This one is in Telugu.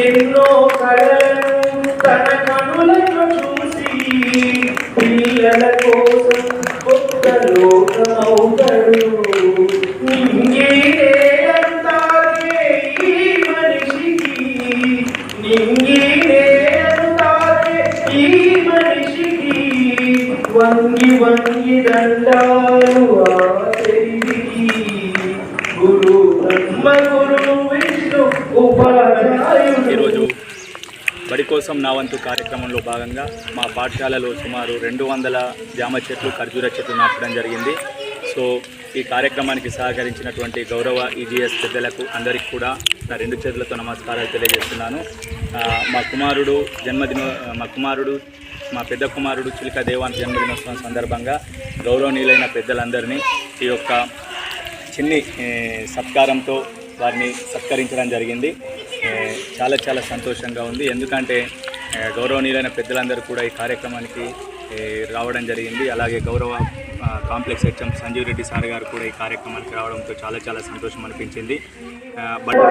ఎన్నో కళలను తన కనులను చూసి పిల్లల కోసం కొత్త లోకమవుతాడు. నింగే ఈ మనిషికి నింగే ఈ మనిషికి వంగి వంగి దండాలు ఆ గురు బ్రహ్మ గురు ఈరోజు బడి కోసం నా వంతు కార్యక్రమంలో భాగంగా మా పాఠశాలలో సుమారు రెండు వందల జామ చెట్లు ఖర్జూర చెట్లు నాటడం జరిగింది. సో ఈ కార్యక్రమానికి సహకరించినటువంటి గౌరవ ఈజీఎస్ పెద్దలకు అందరికీ కూడా నా రెండు చేతులతో నమస్కారాలు తెలియజేస్తున్నాను. మా కుమారుడు జన్మదిన మా కుమారుడు మా పెద్ద కుమారుడు చిలుక దేవాన్ జన్మదినోత్సవం సందర్భంగా గౌరవనీయులైన పెద్దలందరినీ ఈ యొక్క చిన్ని సత్కారంతో వారిని సత్కరించడం జరిగింది. చాలా చాలా సంతోషంగా ఉంది. ఎందుకంటే గౌరవనీయులైన పెద్దలందరూ కూడా ఈ కార్యక్రమానికి రావడం జరిగింది. అలాగే గౌరవ complex HM Sanjeev Reddy sir గారు కూడా ఈ కార్యక్రమానికి రావడంతో చాలా చాలా సంతోషం అనిపించింది. బట్